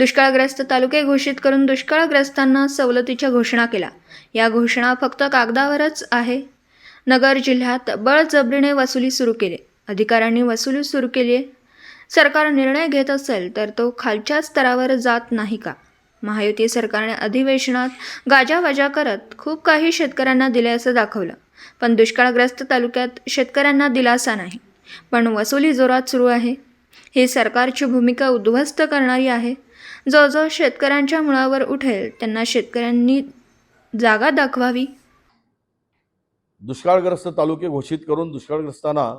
दुष्काळग्रस्त तालुके घोषित करून दुष्काळग्रस्तांना सवलतीच्या घोषणा केल्या. या घोषणा फक्त कागदावरच आहे. नगर जिल्ह्यात बळजबरीने वसुली सुरू केली. अधिकाऱ्यांनी वसुली सुरू केली. आहे सरकार निर्णय घेत असेल तर तो खालच्या स्तरावर जात नाही का? महायुती सरकारने अधिवेशनात गाजावाजा करत खूप काही शेतकऱ्यांना दिले असं दाखवलं. पण दुष्काळग्रस्त तालुक्यात शेतकऱ्यांना दिलासा नाही. पण वसुली जोरात सुरू आहे. ही सरकारची भूमिका उद्ध्वस्त करणारी आहे. जो जो शेतकऱ्यांच्या मुळावर उठेल त्यांना शेतकऱ्यांनी जागा दाखवावी. दुष्काळग्रस्त तालुके घोषित करून दुष्काळग्रस्तांना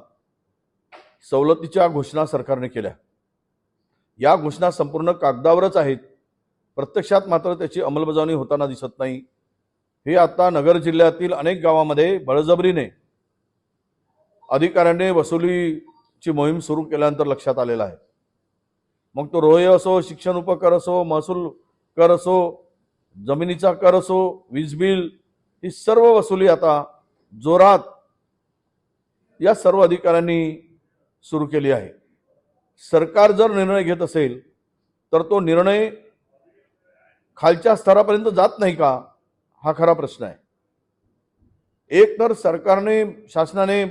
सवलतीच्या घोषणा सरकारने केल्या. या घोषणा संपूर्ण कागदावरच आहेत. प्रत्यक्षात मात्र त्याची अंमलबजावणी होताना दिसत नाही. हे आता नगर जिल्ह्यातील अनेक गावामध्ये बळजबरीने अधिकाऱ्यांनी वसुलीची मोहीम सुरू केल्यानंतर लक्षात आलेलं आहे. मग तो रोहे असो शिक्षण उपकर असो महसूल कर असो जमिनीचा कर असो वीज बिल ही सर्व वसुली आता जोरात या सर्व अधिकाऱ्यांनी सुरू केली आहे. सरकार जर निर्णय घेत असेल तर तो निर्णय खालच्या स्तरापर्यंत जात नाही का हा खरा प्रश्न आहे. एक तर सरकारने शासनाने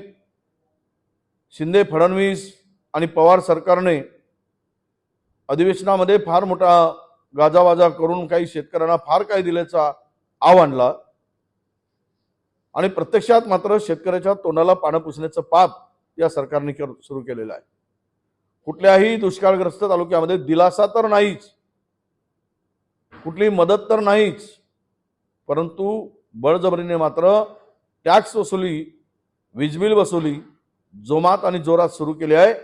शिंदे फडणवीस आणि पवार सरकारने अधिवेशनामध्ये फार मोठा गाजावाजा करून काही शेतकऱ्यांना फार काही दिल्याचा आव आणला. आणि प्रत्यक्षात मात्र शेतकऱ्याच्या तोंडाला पानं पुसण्याचं पाप या सरकारने कर- सुरू केलेलं आहे. कुठल्याही दुष्काळग्रस्त तालुक्यामध्ये दिलासा तर नाहीच. कुठली मदत तर नाहीच. परंतु बळजबरीने मात्र टॅक्स वसुली वीजबिल वसुली जोमात आणि जोरात सुरू केली आहे.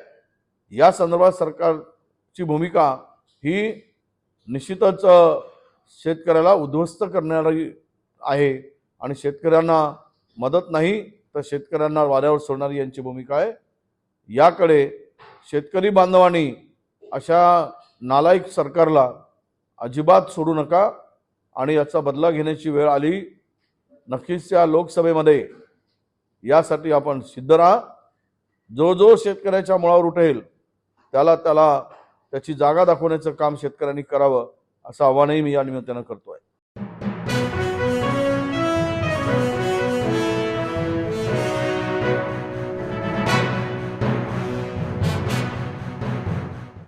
या संदर्भात सरकार ची भूमिका ही निश्चितच शेतकऱ्याला उद्ध्वस्त करणारी आहे. आणि शेतकऱ्यांना मदत नाही तर शेतकऱ्यांना वाऱ्यावर सोडणारी यांची भूमिका आहे. याकडे शेतकरी बांधवांनी अशा नालायक सरकारला अजिबात सोडू नका आणि याचा बदला घेण्याची वेळ आली. नक्कीच त्या लोकसभेमध्ये यासाठी आपण सिद्ध राहा. जो जो शेतकऱ्याच्या मुळावर उठेल त्याला त्याला त्याची जागा दाखवण्याचं काम शेतकऱ्यांनी करावं असं आव्हानही मी या निमित्तानं करतोय.